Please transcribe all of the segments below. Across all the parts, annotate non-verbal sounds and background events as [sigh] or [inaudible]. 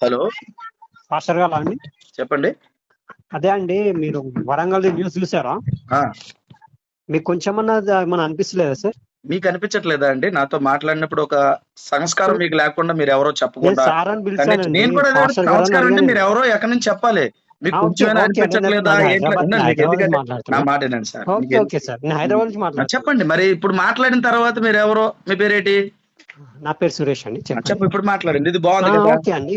Hello. Pastor గారు అండి? చెప్పండి. అదే అండి మీరు వరంగల్ న్యూస్ చూసారా? మీకు కొంచెమన్నా మన అనిపిస్తలేదా సార్? మీకు అనిపించట్లేదా అండి? నాతో మాట్లాడినప్పుడు ఒక సంస్కారం మీకు లేకుండా మీరు ఎవరో చెప్పకుండా నేను కూడా సంస్కారం అంటే. మీరు ఎవరో ఎక్కడి నుంచి చెప్పాలి. మీకు కొంచెమైనా ఓకే, అనిపించట్లేదా. నా మాట సార్ చెప్పండి మరి ఇప్పుడు మాట్లాడిన తర్వాత మీరు ఎవరో మీ పేరేటి? నా పేరు సురేష్ అండి చెప్పండి చెప్పు ఇప్పుడు మాట్లాడండి ఇది బాగుంది ఓకే అండి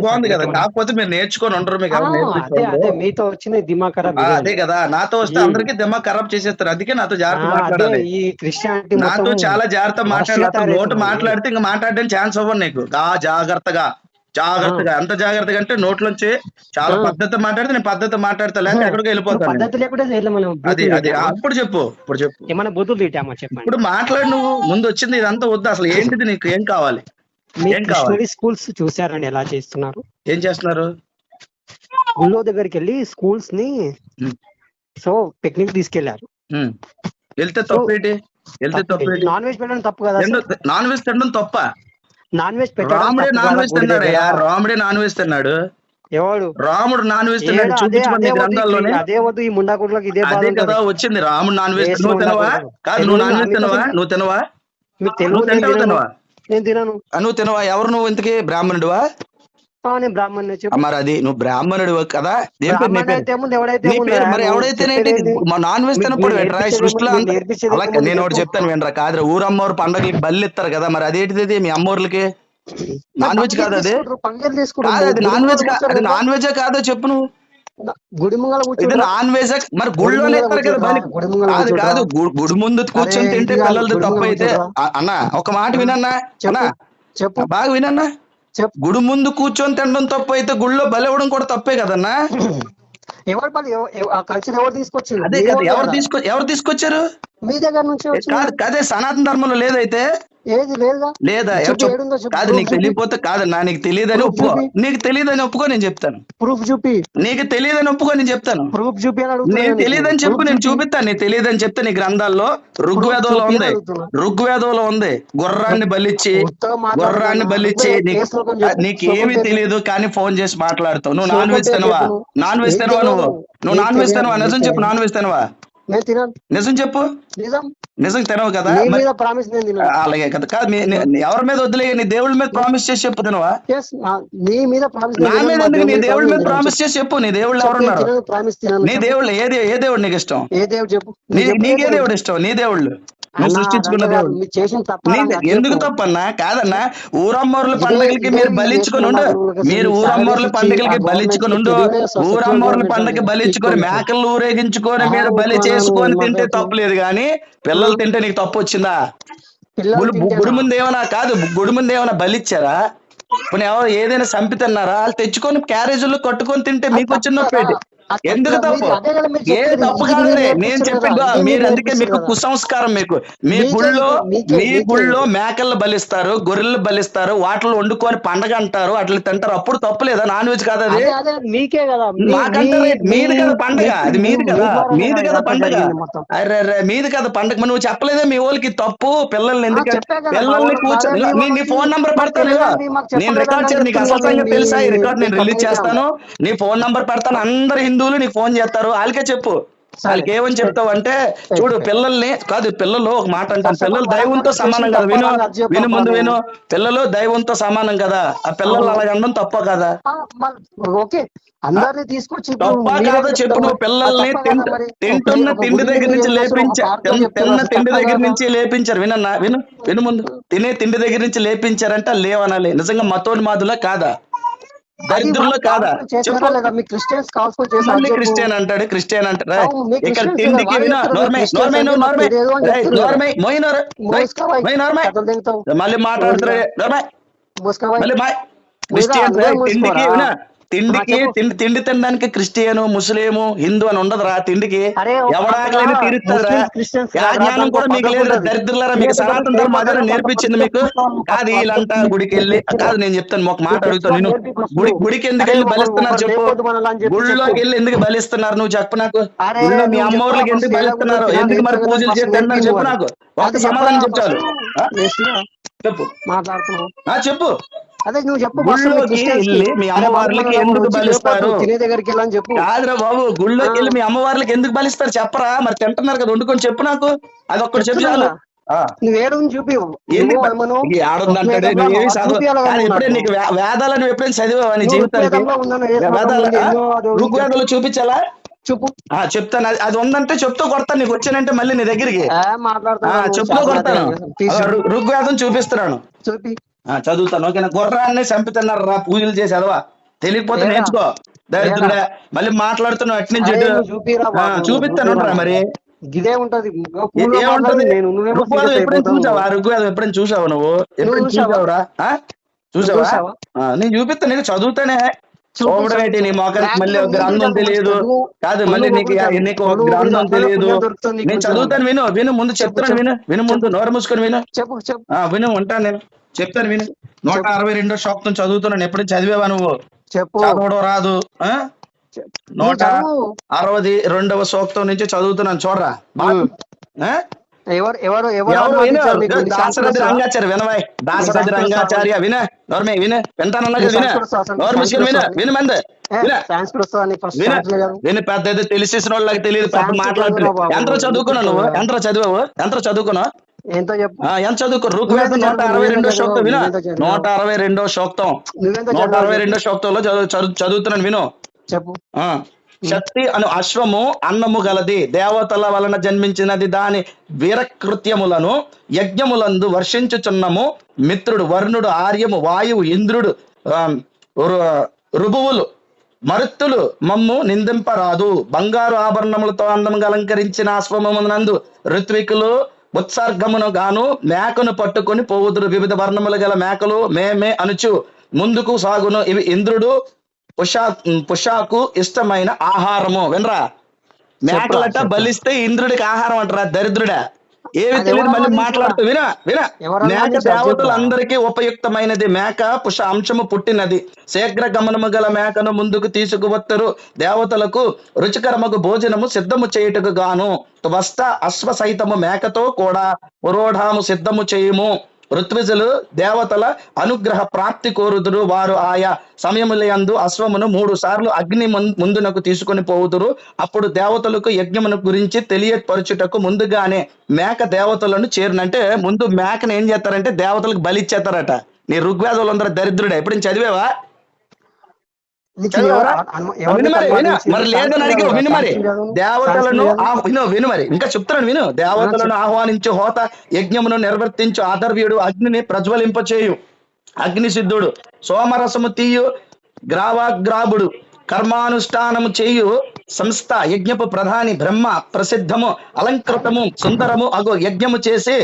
బాగుంది కదా? కాకపోతే మీరు నేర్చుకొని ఉండరు మీకు అదే అదే మీతో వచ్చిన దిమాగ్ ఖరాబ్ అదే. కదా నాతో వస్తే అందరికీ దిమ్మ ఖరాబ్ చేసేస్తారు అందుకే నాతో జాగ్రత్త మాట్లాడాలి ఈ క్రిస్టియానిటీ నాతో చాలా జాగ్రత్త నాతో నోటు. మాట్లాడితే ఇంకా మాట్లాడడానికి ఛాన్స్ అవ్వను నీకు ఆ జాగ్రత్తగా జాగ్రత్తగా ఎంత జాగ్రత్తగా అంటే నోట్లోంచి చాలా. పద్ధతి మాట్లాడితే నేను పద్ధతి మాట్లాడతా లేకపోతే ఎక్కడికి వెళ్ళిపోతాను. పద్ధతి లేకుండా అది అది? ఇప్పుడు చెప్పు ఇప్పుడు చెప్పు. ఏమైనా బూతులు తిట్టామా చెప్పండి? ఇప్పుడు మాట్లాడు నువ్వు ముందు వచ్చింది ఇదంతా వద్దు అసలు ఏంటిది నీకు ఏం కావాలి? ఏం కావాలి? స్కూల్స్ చూసారండి ఎలా చేస్తున్నారు? ఏం చేస్తున్నారు? గుళ్ళో దగ్గరికి వెళ్ళి స్కూల్స్ని సో పిక్నిక్ తీసుకెళ్ళారు. వెళ్తే తప్పేటి వెళ్తే తప్పేటి నాన్ వెజ్ పెట్టడం తప్పు కదా నాన్ వెజ్ తినడం తప్ప. నాన్ వెజ్ రాముడే నాన్ వెజ్ గుడి తిన్నాడు దగ్గర? రాముడే నాన్ వెజ్ తిన్నాడు. ఎవడు? రాముడు నాన్ వెజ్ తిన్నాడు. చూపించమని గ్రంథాల్లోనే. అదే వద్దు ఈ ముండాకుట్లకి ఇదే అదే. కదా వచ్చింది. రాముడు నాన్ వెజ్ నువ్వు తినవా. కాదు నువ్వు నాన్ వెజ్ తినవా? నువ్వు తినవా? నువ్వు. తినవా నేను తినను. నువ్వు తినవా? ఎవరు నువ్వు ఇంతకి బ్రాహ్మణుడివా? నేను బ్రాహ్మణ్ మరి అది నువ్వు బ్రాహ్మణుడు కదా? మరి నాన్ వెజ్ తినప్పుడు వెంట్రా సృష్టిలో నేను ఒకటి. చెప్తాను వెంట్రా కాదురా ఊరమ్మోరు పండగలకి బల్లి ఇస్తారు కదా మరి అదేంటిది మీ అమ్మోర్లకి? నాన్ వెజ్ కాదు అది. కాదు అది నాన్ వెజ్ అది నాన్ వెజ్ కాదో చెప్పు నువ్వు. కదా. గుడి ముంగల నాన్ వెజ్ మరి గుడి గుళ్ళోనే ముంగల ఇస్తారు కదా ముంగల కాదు? కాదు గుడి ముందు కూర్చొని తింటే కాదు, పిల్లలది తప్పు అయితే. అన్న ఒక మాట వినన్నా అన్న. చెప్పు. బాగా వినన్నా. గుడి ముందు కూర్చొని తినడం తప్పు అయితే గుళ్ళో బలి ఇవ్వడం కూడా తప్పే కదన్నా? ఎవరు కల్చర్ ఎవరు అదే కదా వాళ్ళు ఎవరు కదా. తీసుకొ ఎవరు తీసుకొచ్చారు? మీ దగ్గర నుంచి కాదు కదే సనాతన ధర్మంలో లేదైతే? ఏది లేదా కాదు నీకు. తెలియపోతే కాదన్నా నీకు తెలియదని ఒప్పుకో. నీకు తెలియదని ఒప్పుకో నేను చెప్తాను ప్రూఫ్ చూపి నీకు తెలియదని ఒప్పుకో నేను చెప్తాను ప్రూఫ్ చూపి నీకు. తెలియదని చెప్పు నేను చూపి. చూపిస్తాను నీకు తెలియదని చెప్తే నీ గ్రంథాల్లో ఋగ్వేదంలో ఉంది. ఋగ్వేదంలో ఉంది గుర్రాన్ని బలిచ్చి. గుర్రాన్ని బలిచ్చి నీకు ఏమీ. తెలియదు కానీ ఫోన్ చేసి మాట్లాడుతావు నువ్వు నాన్ వెజ్ తినవా. నాన్ వెజ్ తినవా. నువ్వు నువ్వు నాన్ వెజ్ తినవా నిజం. చెప్పు నాన్ వెజ్ తినవా నేను తినను. నిజం చెప్పు. నిజం? నిజం తినవు కదా. మీద ప్రామిస్ నేను తినను. అలాగే కదా. కాదు ఎవరి మీద వదిలే నీ దేవుళ్ళ మీద ప్రామిస్ చేసి చెప్పు తినవా? నీ మీద ప్రామిస్ నా మీద ఎందుకు నీ దేవుళ్ళ మీద ప్రామిస్ చేసి చెప్పు. నీ దేవుళ్ళు ఎవరున్నారు? ప్రామిస్ తినను నీ దేవుళ్ళు ఏది ఏ దేవుడు నీకు ఇష్టం? ఏ దేవుడు చెప్పు? ఏ నీకే దేవుడు? దేవుడు ఇష్టం నీ దేవుళ్ళు. నువ్వు సృష్టించుకున్న. దేవుడు ఎందుకు. తప్పన్నా కాదన్నా ఊరమ్మోర్ల పండగలకి మీరు ఈ బలిచ్చుకొని ఉండు మీరు ఊరమ్మోర్ల పండగలకి బలిచ్చుకొని ఉండు ఊరమ్మోర్ల బలిచ్చుకొని ఇచ్చుకోండి. మేకలు ఊరేగించుకొని మీరు బలి చేసుకొని తింటే. తప్పలేదు కానీ పిల్లలు తింటే నీకు తప్పు వచ్చిందా గుడి ముందు ఏమైనా కాదు గుడి ముందు ఏమైనా బలిచ్చారా ఇప్పుడు ఎవరు ఏదైనా చంపితన్నారా వాళ్ళు తెచ్చుకొని క్యారేజీలు కట్టుకొని తింటే మీకు వచ్చిన నొప్పి ఎందుకు తప్పు? ఏది చెప్పేది. తప్పు కాదు నేను నేర్పించారు చెప్పి కదా, ఇది మీరు అందుకే మీకు. కుసంస్కారం మీకు. మీ గుళ్ళో మీ గుళ్ళో. మేకలు బలిస్తారు గొర్రెలు బలిస్తారు వాటిలో వండుకొని పండగ అంటారు అట్లా తింటారు. అప్పుడు తప్పులేదా నాన్ వెజ్ కాదు అది. మీకే కదా. మీ- మాకంటారు మీ- మీది కదా పండగ. అది మీది కదా. మీది కదా పండగ. అరే అరే మీది కదా పండగ. నువ్వు చెప్పలేదే మీ వాళ్ళకి తప్పు? పిల్లల్ని ఎందుకు ఆ, చెప్పా కదా, మా పిల్లల్ని వాళ్ళకి కూర్చో బాగా నీ- ఫోన్ నంబర్ పెడతాను నేను రికార్డ్ చేసి నీకు అసలు తెలుసా ఈ రికార్డ్ నేను రిలీజ్ చేస్తాను. నీ ఫోన్ నంబర్ పెడతాను. అందరు హిందువులు నీకు ఫోన్ చేస్తారు. వాళ్ళకే చెప్పు. వాళ్ళకి ఏమని చెప్తావు అంటే చూడు పిల్లల్ని కాదు పిల్లలు ఒక మాట అంటాను అసలు పిల్లలు దైవంతో సమానం కదా. విను విను ముందు. విను. పిల్లలు దైవంతో సమానం కదా. ఆ పిల్లలు. అలాగ అనడం తప్ప కదా. ఓకే. అందరినీ తీసుకొచ్చి కాదో చెప్పు. నువ్వు పిల్లల్ని. తింటున్న తిండి దగ్గర నుంచి దగ్గర లేపించ ఒక పార్కులో తిన్న- తిండి దగ్గర? నుంచి లేపించారు. వినన్నా విను విను ముందు. తినే తిండి దగ్గర నుంచి లేపించారంటే లేవనాలి. నిజంగా మతోన్మాదులా కాదా? దరిద్రులో కాదా? మీ క్రిస్టియన్స్ కాల్పులు చేశారా. క్రిస్టియన్ అంటాడు క్రిస్టియన్ ఇక్కడ క్రిస్టియన్స్ తిండికి. మళ్ళీ మాట్లాడుతున్నా నోర్మై. మోసుకపోయి. మళ్ళీ మాయ్. నువ్వు క్రిస్టియన్ తిండికి తిండికి. తిండి తిండి తినడానికి క్రిస్టియన్ ముస్లిం హిందూ అని ఉండదురా. తిండికి తీరుతుందిరా ఆ జ్ఞానం దాంట్లో కూడా మీకు లేదు. దరిద్రులారా మీకు సనాతన ధర్మం అదే నేర్పించింది మీకు? కాదు వీళ్ళంతా గుడికి వెళ్ళి కాదు నేను చెప్తాను ఒక మాట అడుగుతాను నేను గుడి గుడికి ఎందుకు వెళ్ళి బలిస్తున్నారు చెప్పు? గుళ్ళోకి. వెళ్ళి ఎందుకు బలిస్తున్నారు? నువ్వు చెప్పు నాకు. గుళ్ళో మీ చెప్పు, ఎందుకు బలిస్తున్నారు? ఎందుకు మరి పూజలు చేస్తున్నారు చెప్పు. నాకు. ఒక్క సమాధానం చెప్తాను. చెప్పు. మాట్లాడుతున్నావు? చెప్పు. అదే నువ్వు చెప్పు మీ అమ్మవార్లకి ఎందుకు బలిస్తారు? తినే దగ్గరికి వెళ్ళని చెప్పు. కాదురా బాబు గుళ్ళోకి వెళ్ళి మీ అమ్మవార్లకి ఎందుకు బలిస్తారు చెప్పరా? మరి తింటున్నారు కదా వండుకొని చెప్పు నాకు. అది ఒక్కటి చెప్పు చాలు. చూపి ఇప్పుడే నాకు. నీకు వే- వేదాలు నువ్వు ఎప్పుడైనా చదివావా నీ జీవితానికి? ఋగ్వేదంలో చూపించాలా? చెప్పు. ఆ చెప్తాను. అది- ఉందంటే చెప్తూ కొడతాను నీకు వచ్చానంటే మళ్ళీ నీ దగ్గరికి. చెప్తూ కొడతాను. ఋగ్వేదం చూపిస్తున్నాను. చూపి. చదువుతాను. ఓకేనా? గుర్రాన్ని చంపుతున్నారు? రా పూజలు చేసి అదవా? తెలియకపోతే? నేర్చుకో. దరిద్రుడా. మళ్ళీ మాట్లాడుతున్నావు అటు నుంచి బాబు, చూపిస్తాను. రా మరి. ఇదే ఉంటది. ఋగ్వేదం ఎప్పుడైనా. చూసావా? ఋగ్వేదం ఎప్పుడైనా చూసావా నువ్వు? ఎప్పుడైనా చూసావా? చూసావురా? చూసావా? నేను చూపిస్తా. నీకు చదువుతానే. చూపించు. చూపడం ఏంటి నీ మొఖానికి మళ్ళీ ఒక గ్రంథం తెలియదు. చదువు. కాదు మళ్ళీ చదువు నీకు చదువు. నీకు ఒక చదువు గ్రంథం చదువు తెలియదు. నేను. చదువుతాను విను. విను ముందు చెప్తాను విను. విను ముందు నోరు మూసుకొని విను. చెప్పు విను ఉంటాను నేను. చెప్తాను విను. నూట. అరవై రెండో శోక్తం చదువుతున్నాను ఎప్పుడు చదివేవా నువ్వు? చెప్పు. చదవడం రాదు. నూట. అరవది రెండవ సూక్తం నుంచి చదువుతున్నాను చూడరా? ఎవరు ఎవరు ఎవరు దాసరథి రంగాచార్య వినవాయ్. దాసరథి రంగాచార్య విన. నోర్మే విన. వింటానన్నా విన. నోరు మూసుకొని విన విను. మంది. విన. పెద్ద తెలిసేసిన వాళ్ళకి తెలియదు పెద్ద మాట్లాడుతున్నావు. ఎంత చదువుకున్నావు నువ్వు? ఎంత చదివావు? ఎంత చదువుకున్నావు? ఎంతో చదువుకో? ఋగ్వేదం నూట అరవై రెండో శోక్తం విను? నూట అరవై రెండో శోక్తం. నూట? అరవై రెండో శోక్తంలో చదువుతున్నాను విను. చెప్పు. శక్తి అను అశ్వము అన్నము గలది. దేవతల వలన జన్మించినది దాని వీరకృత్యములను యజ్ఞములందు వర్షించుచున్నము మిత్రుడు వరుణుడు ఆర్యము వాయువు ఇంద్రుడు రుభువులు మరుత్తులు మమ్ము నిందింపరాదు. బంగారు ఆభరణములతో అందముగా అలంకరించిన అశ్వమునందు ఋత్వికులు ఉత్సర్గమును గాను మేకను పట్టుకొని పోవుదురు. వివిధ వర్ణములు గల మేకలు మేమే అనుచు. ముందుకు సాగును. ఇవి ఇంద్రుడు పుషా పుషాకు ఇష్టమైన ఆహారము. వినరా? మేకలట. బలిస్తే ఇంద్రుడికి ఆహారం అంటారా? దరిద్రుడా? ఏమి తెలియదు మళ్ళీ? మాట్లాడుతూ వినా వినా. మేక? దేవతలందరికీ ఉపయుక్తమైనది మేక పుష అంశము పుట్టినది. శీఘ్ర గమనము గల మేకను ముందుకు తీసుకువత్తరు. దేవతలకు రుచికరమగు భోజనము సిద్ధము చేయుటకు గాను. వస్త అశ్వ సైతము మేకతో కూడా పురోఢాము సిద్ధము చేయుము. ఋత్విజులు దేవతల అనుగ్రహ ప్రాప్తి కోరుదురు. వారు ఆయా సమయములందు అశ్వమును మూడు సార్లు అగ్ని ముందునకు తీసుకొని పోవుదురు. అప్పుడు దేవతలకు యజ్ఞమును గురించి తెలియపరచుటకు ముందుగానే మేక దేవతలను చేరినంటే ముందు మేకను ఏం చేస్తారంటే దేవతలకు బలిచ్చేస్తారట నీ ఋగ్వేదాలు అందరూ దరిద్రుడే? ఇప్పుడు నేను దేవతలను విను విను మరి. ఇంకా చెప్తున్నాను విను. దేవతలను ఆహ్వానించు హోత యజ్ఞమును నిర్వర్తించు ఆదర్వ్యుడు అగ్నిని ప్రజ్వలింపచేయు అగ్ని సిద్ధుడు సోమరసము తీయు గ్రావాగ్రాబుడు కర్మానుష్ఠానము చేయు సంస్థ యజ్ఞపు ప్రధాని బ్రహ్మ ప్రసిద్ధము అలంకృతము సుందరము అగు యజ్ఞము చేసి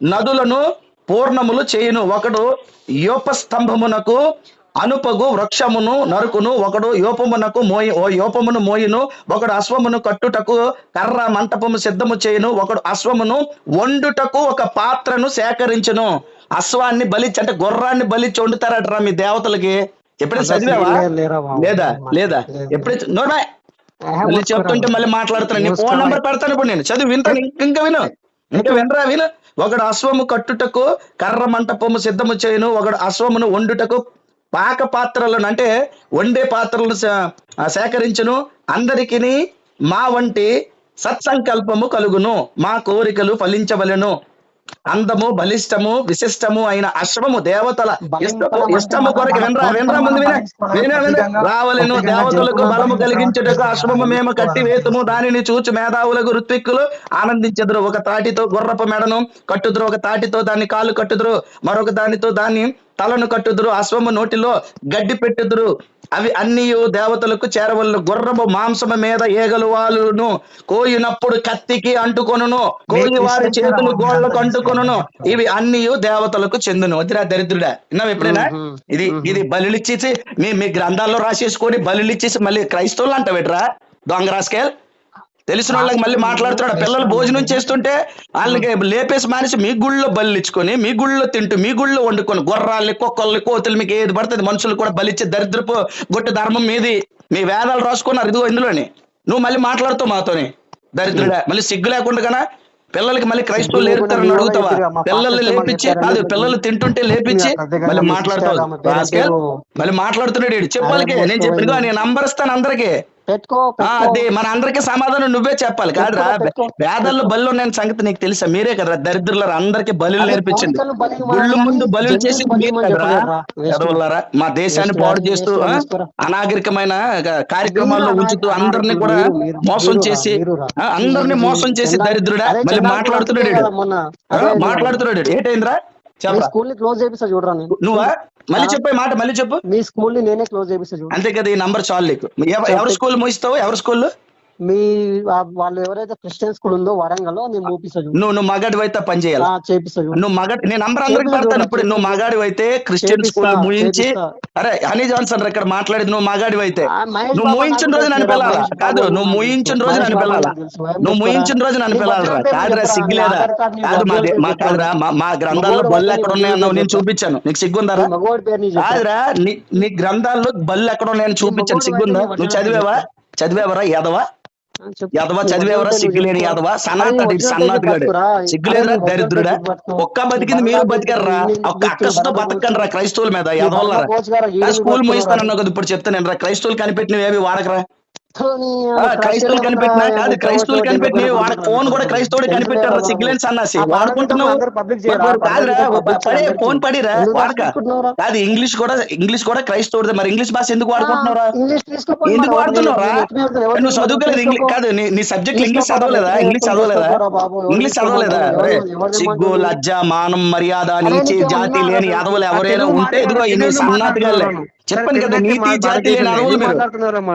నదులను పూర్ణములు చేయును. ఒకడు యోపస్తంభమునకు అనుపగు వృక్షమును నరుకును ఒకడు యోపమునకు మోయి ఓ యోపమును మోయును ఒకడు అశ్వమును కట్టుటకు కర్ర మంటపము సిద్ధము చేయును ఒకడు అశ్వమును వండుటకు ఒక పాత్రను సేకరించును. అశ్వాన్ని బలిచ్చి అంటే గుర్రాన్ని బలిచ్చి వండుతారటరా మీ దేవతలకి? ఎప్పుడైనా చదివావా? లేదు. లేదా. ఎప్పుడైనా నోడా మళ్ళీ. చెప్తుంటే మళ్ళీ మాట్లాడుతున్నాను నీ ఫోన్. నంబర్ పెడతాను ఇప్పుడు నేను. చదివి వింటాను ఇంక- ఇంకా విను. ఇంకా వినరా విను. ఒకడు అశ్వము కట్టుటకు కర్ర మంటపము సిద్ధము చేయను ఒకడు అశ్వమును వండుటకు పాక పాత్రలను అంటే వండే పాత్రలను సేకరించును. అందరికిని మా వంటి సత్సంకల్పము కలుగును. మా కోరికలు ఫలించవలెను. అందము బలిష్టము విశిష్టము అయిన అశ్వము దేవతల ఇష్టము కొరకు. వినరా వినరా ముందు విన రావలెను. దేవతలకు బలము కలిగించుటకు అశ్వము మేము కట్టి వేతుము. దానిని చూచి మేధావులకు ఋత్విక్కులు. ఆనందించెదరు. ఒక తాటితో గుర్రపు మెడను కట్టుదురు. ఒక తాటితో దాన్ని కాలు కట్టుదురు. మరొక దానితో దాన్ని తలను కట్టుదురు అశ్వము నోటిలో గడ్డి పెట్టుదురు. అవి అన్ని దేవతలకు చేరవలను. గుర్రము మాంసము మీద ఏగలు వాలును. కోయినప్పుడు కత్తికి అంటుకొనును. కోయి వారి చేతులు గోళ్ళకు అంటుకొనును. ఇవి అన్ని దేవతలకు చెందును. వదిరా దరిద్రుడా. విన్నావు ఎప్పుడైనా. ఇది ఇది బలులిచ్చేసి మీ మీ గ్రంథాల్లో రాసేసుకొని బలులిచ్చేసి మళ్ళీ క్రైస్తవులు అంటావేట్రా? దొంగ రాసుకెల్ తెలిసిన వాళ్ళకి మళ్ళీ మాట్లాడుతున్నాడు పిల్లలు భోజనం చేస్తుంటే వాళ్ళకి లేపేసి మానేసి మీ గుళ్ళో బలిచ్చుకొని మీ గుళ్ళో తింటూ మీ గుళ్ళో వండుకొని గుర్రాల్ని కుక్కల్ని కోతులు మీకు ఏది పడుతుంది మనుషులు కూడా బలిచ్చే దరిద్రపు గొట్టు ధర్మం మీది మీ వేదాలు రాసుకున్నారు ఇదిగో ఇందులోని నువ్వు మళ్ళీ మాట్లాడుతావు మాతోని దరిద్రుడా మళ్ళీ సిగ్గు లేకుండా పిల్లలకి మళ్ళీ క్రైస్తవులు లేపుతారని అడుగుతావా కూడా చెప్పిర్రుగా, మా పిల్లలు పాస్టర్ ఏమని లేపించి కాదు చెప్పి. పిల్లలు తింటుంటే లేపించి మళ్ళీ మాట్లాడతావు. మళ్ళీ మాట్లాడుతున్నాడు ఈడు. చెప్పు అదే వాళ్ళకి నేను చెప్పిన. నేను నంబర్ ఇస్తాను అందరికి పెట్టుకో అదే మన అందరికి సమాధానం నువ్వే చెప్పాలి. కాదురా. వేదాల్లో బలు ఉన్నాయని సంగతి నీకు తెలుసా? మీరే కదా దరిద్రుల అందరికి బలు అదే నేర్పించింది. కోరికలు బలి ఇవ్వాలి గుళ్ళు ముందు బలు జంతువులు చేసి మా దేశాన్ని పాడు చేస్తూ. అనాగరికమైన కార్యక్రమాల్లో ఉంచుతూ అందరినీ కూడా మోసం చేసి అందరినీ మోసం చేసి దరిద్రుడా? మళ్ళీ మాట్లాడుతున్నాడు మాట్లాడుతున్నాడు ఏటైందిరా? స్కూల్ని క్లోజ్ చేపిస్తా చూడరా నువ్వా? మళ్ళీ చెప్పే మాట మళ్ళీ చెప్పు. మీ స్కూల్ని నేనే క్లోజ్ చేపిస్తా చూడు. అంతే కదా ఈ నంబర్ చాలు నీకు. ఎవ- ఎవరి స్కూల్ మూయిస్తావు ఎవరి స్కూల్? మీ వాళ్ళు ఎవరైతే క్రిస్టియన్ స్కూల్ ఉందో వరంగల్లో నేను మూపిస్తా చూడు. నువ్వు నువ్వు మగాడివి అయితే పని చేయాలి? ఆ, చేపిస్తా చూడు. నువ్వు మగాడి నేను నంబర్ అందరికి పెడతాను ఇప్పుడు. నువ్వు మగాడివి అయితే క్రిస్టియన్ చేపిస్తా, స్కూల్ ముయించి. అరే హనీ జాన్సన్ ఇక్కడ మాట్లాడేది నువ్వు మగాడివి అయితే నువ్వు ముయించిన రోజు నన్ను పిల్లాలా కాదు నువ్వు ముయించిన రోజు నన్ను పిల్లాలా నువ్వు? ముయించిన రోజు నన్ను పిల్లాలరా బర్త్డే కాదురా? సిగ్గులేదా కార్డ్ నీ కాదు మా మా? కాదురా మా గ్రంథాల్లో బళ్ళు ఎక్కడ నీ ఉన్నాయి అన్నావు? నేను చూపించాను. నీకు సిగ్గుందారా. కాదురా నీ నీ గ్రంథాల్లో బళ్ళు ఎక్కడ ఉన్నాయని చూపించాను. సిగ్గుందా? నువ్వు చదివావా? చదివావరా చెప్పు. యాదవా చదివేవరా సిగ్గులేని యాదవా చెప్పు. సనాతన నీ ఒరిజినల్ సన్నాత్ పేరు గాడు చెప్పురా. సిగ్గులేదురా దరిద్రుడా. ఒక్క బతికింది మీరు బతికారా ఒక్క అక్కసుతో బతకండి క్రైస్తవుల మీద యాదవల్లారా స్కూల్ పట్టుకోరా. ముగిస్తానన్నావు కదా ఇప్పుడు చెప్తాను రా క్రైస్తవులు కనిపెట్టినవి ఏవి వాడకరా? క్రైస్తవులు కనిపెట్టినా కాదు క్రైస్తవులు ఎవరో వాడ ఫోన్ కూడా క్రైస్తవుడు కనిపెట్టారు సన్నాసి ఆ వాడుకుంటున్నావు పడే. ఫోన్ పడిరా వాడక? కాదు ఇంగ్లీష్ కూడా ఇంగ్లీష్ కూడా క్రైస్తవుడు మరి ఇంగ్లీష్ భాష ఎందుకు వాడుకుంటున్నారా ఎందుకు ఎవరు నువ్వు చదువుకోలేదు ఇంగ్లీష్. కాదు నీ సబ్జెక్ట్ ఇంగ్లీష్ చదవలేదా ఇంగ్లీష్ చదవలేదా ఇంగ్లీష్ చదవలేదా సిగ్గు? లజ్జ మానం మర్యాద నీచి జాతి లేని యాదవులు ఎవరైనా ఉంటే ఇదిగో ఈ నీ మాట్లాడు, సన్నాతిగా. చెప్పాను సరే, కదా నీతి జాతి లేని అడవులు మీరు?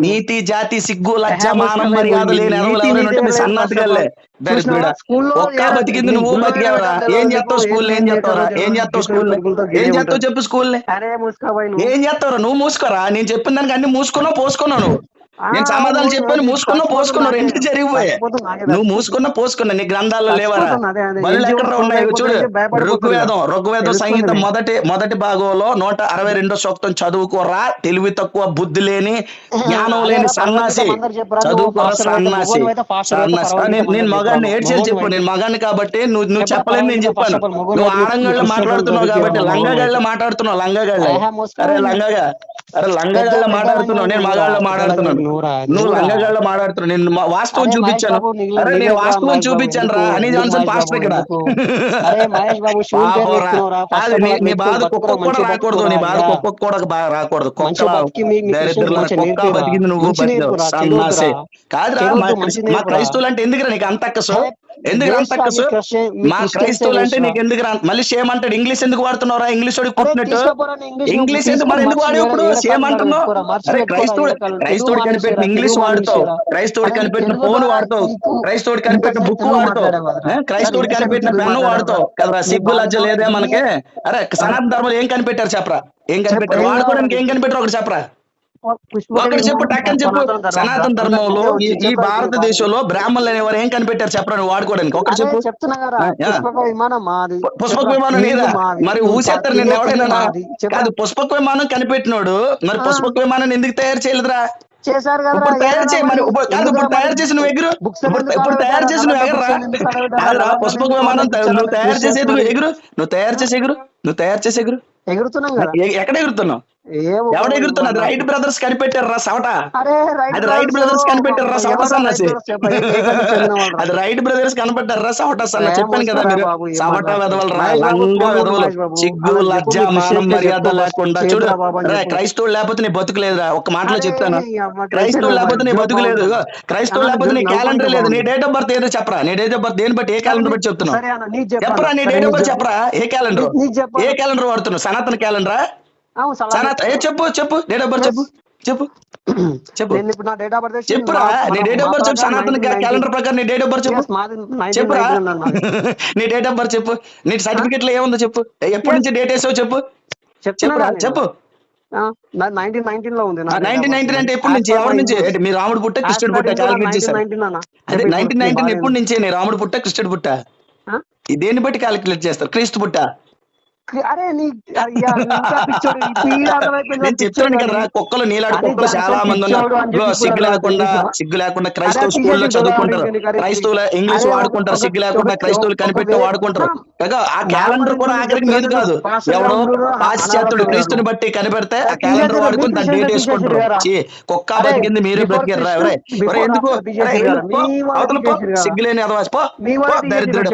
నీతి జాతి సిగ్గు లజ్జ ఏహే, మానం మర్యాద. లేని అడవులు ఎవరైనా ఉంటే మీ నీతి సన్నాతిగాలే లేదు. దరిద్రుడా? స్కూల్లో ఒక్క బతికింది నువ్వు బతికేవరా? ఏం చేస్తావు స్కూల్ ఏం చేస్తావురా? ఏం చేస్తావు స్కూల్ ఏం చేస్తావు? చెప్పు స్కూల్. ఏం చేస్తావు నువ్వు మూసుకోరా? నేను చెప్పిన దానికి అన్ని మూసుకున్నావు పోసుకున్నావు నువ్వు. నేను సమాధానం చెప్పాను పోసుకున్నావు అదే. రెండు జరిగిపోయాయి. నువ్వు మూసుకున్నా పోసుకున్నా నీ గ్రంథాల్లో లేవరా. బలు ఏం ఎక్కడ ఉన్నాయి చూడు. ఋగ్వేదం ఋగ్వేదం సంగీతం. మొదటి మొదటి భాగంలో నూట అరవై రెండో సూక్తం చదువుకోరా తెలివి తక్కువ బుద్ధి లేని [laughs] జ్ఞానం లేని సన్నాసి. చదువుకోరా సన్నాసి. నేను- నేను అందరూ మగాడిని చెప్పరా, ఏడ్చేది చెప్పు. నేను మగాడిని కాబట్టి నువ్వు నువ్వు చెప్పలేదు నేను చెప్పాను. నువ్వు ఆడంగాళ్ళు మాట్లాడుతున్నావు కాబట్టి. లంగగాళ్ళ మాట్లాడుతున్నావు లంగగాళ్ళ. అరే లంగగా. అరే లంగగాళ్ళ పెద్ద మాట్లాడుతున్నావు. నేను మగాళ్ళ మాట్లాడుతున్నాను. నువ్వు. లంగగాళ్ళ మాట్లాడుతున్నావు. నేను వాస్తవం చూపించాను. అరే నేను వాస్తవం చూపించాను రా. ఎందుకు? జాన్సన్ పాస్టర్ ఇక్కడ. [laughs] కాదు నీ బాధ కుక్క కూడా రాకూడదు. నీ బాధ కుక్క కూడా బా- రాకూడదు. కుక్క. బతికింది నువ్వు చెడుతో మా. క్రైస్తవులు అంటే ఎందుకు నీకు అంత అక్కసు అరే, ఎందుకు అంత మీ క్రైస్తవులు అంటే. నీకు ఎందుకు రా మళ్ళీ సేమ్ అంటాడు ఇంగ్లీష్ ఎందుకు వాడుతున్నారా ఇంగ్లీష్ పుట్టినట్టు తీసుకోపోరా నీ ఇంగ్లీష్ ఎందుకు మరి ఎందుకు వాడే ఇప్పుడు సేమ్ అంటున్నావు అరే క్రైస్తవుడు. క్రైస్తవుడు కనిపెట్టిన ఇంగ్లీష్ వాడుతావు. క్రైస్తవుడు కనిపెట్టిన ఫోన్ వాడతావు క్రైస్తవుడు కనిపెట్టిన బుక్ వాడతావు? క్రైస్తవుడు కనిపెట్టిన పెన్ను వాడతావు? కదరా నీ సిగ్గు లజ్జ లేదే మనకి అరే సనాతన ధర్మం ఏం కనిపెట్టారు చెప్పరా ఏం కనిపెట్టారు వాడుకోవడానికి ఏం? కనిపెట్టారు ఒకటి చెప్పరా ఒకటి చెప్పు టక్కని చెప్పు. సనాతన ధర్మం. సనాతన ధర్మంలో ఈ భారతదేశంలో బ్రాహ్మణులు అనేవారు ఏం కనిపెట్టారు చెప్పరా నువ్వు వాడుకోవడానికి? ఒకటి చెప్పు. పుష్పక విమానం మాది. మరి ఊసేస్తారు తాకి నేను ఎవడైనా? కాదు పుష్పక విమానం కనిపెట్టినోడు మరి. పుష్పక విమానం ఎందుకు తయారు చేయలేదురా? చేశారు కదా ఇప్పుడు తయారు చేయి మరి ఇప్పుడు కాదు ఇప్పుడు తయారు చేసి నువ్వు ఎగురు. ఇప్పుడు తయారు చేసి నువ్వు ఎగరరా. పుష్పక విమానం నువ్వు తయారు చేసి ఎదురు ఎగురు. నువ్వు తయారు చేసి ఎగురు. నువ్వు తయారు చేసి ఎగురు? ఎగురుతున్నాం కదా. ఎక్కడ ఎగురుతున్నావు? ఎవడ ఎగురుతున్నా? అది రైట్ బ్రదర్స్ కనిపెట్టారు రా సవట. అది రైట్ బ్రదర్స్ కనిపెట్టారు రా సవట సన్నసి? అది రైట్ బ్రదర్స్ కనపడ్డారు రా సవట సన్న. చెప్పాను కదా మీరు? సవట? వెదవలు రా. లంగా వెదవలు. సిగ్గు లజ్జ మానం మర్యాద లేకుండా చూడు. క్రైస్తవుడు లేకపోతే నీ బతుకు లేదురా. ఒక్క మాటలో చెప్తాను. క్రైస్తవుడు క్రైస్తవుడు లేకపోతే నీ బతుకు లేదు. క్రైస్తవుడు అన్న, లేకపోతే నీ క్యాలెండర్ లేదు. నీ. డేట్ ఆఫ్ బర్త్ ఏదో చెప్పరా? నీ డేట్ ఆఫ్ బర్త్ దేని బట్టి ఏ క్యాలెండర్ బట్టి చెప్తున్నావు? చెప్పరా? నీ డేట్ ఆఫ్ బర్త్ చెప్పు. చెప్పరా? ఏ క్యాలెండర్? ఏ క్యాలెండర్ వాడుతున్నావు? సనాతన క్యాలెండరా. సనాతన ఏ చెప్పు చెప్పు డేట్ ఆఫ్ బర్త్ చెప్పు చెప్పు. చెప్పు. చెప్పురా నీ డేట్ ఆఫ్ బర్త్ చెప్పు సనాతన క్యాలెండర్ ప్రకారం నీ డేట్ ఆఫ్ బర్త్ చెప్పు. చెప్పురా. [laughs] నీ డేట్ ఆఫ్ బర్త్ చెప్పు. నీ సర్టిఫికెట్లో ఏముందో చెప్పు. ఎప్పటి నుంచి డేట్ వేసావు చెప్పు. చెప్పురా చెప్పు. నైన్టీన్ నైన్టీన్లో ఉంది నైన్టీన్ నైన్టీన్ అంటే ఎప్పటి నుంచి? ఎవరి నుంచి? ఏంటి మీ రాముడు పుట్ట కృష్ణుడు పుట్ట క్యాలిక్యులేట్ చేశారు. అదే నైన్టీన్ నైన్టీన్ ఎప్పటి నుంచి రాముడు పుట్ట కృష్ణుడు పుట్ట? దేన్ని బట్టి క్యాలిక్యులేట్ చేస్తారు? క్రీస్తు పుట్ట. అరే నీ చెప్తున్నాను [laughs] కదా కుక్కలు అదే కుక్కలు చాలా మంది ఉన్నారు. సిగ్గు కూడా లేకుండా? సిగ్గు లేకుండా క్రైస్తవ స్కూల్లో చదువుకుంటారు. క్రైస్తవుల ఇంగ్లీష్ వాడుకుంటారు సిగ్గు లేకుండా క్రైస్తవులు కనిపెట్టి వాడుకుంటారు. ఇదిగో ఆ క్యాలెండర్ కూడా ఆఖరికి మీది కాదు. ఎవడో పాశ్చాత్యుడు క్రీస్తుని బట్టి కనిపెడితే ఆ క్యాలెండర్ వాడుకుని దాన్ని డేట్ వేసుకుంటారు కుక్క బతికింది మీరే బతికారు ఎందుకు? కదా. అవతల కదా. సిగ్గులేని అదవాసి పో దరిద్రుడు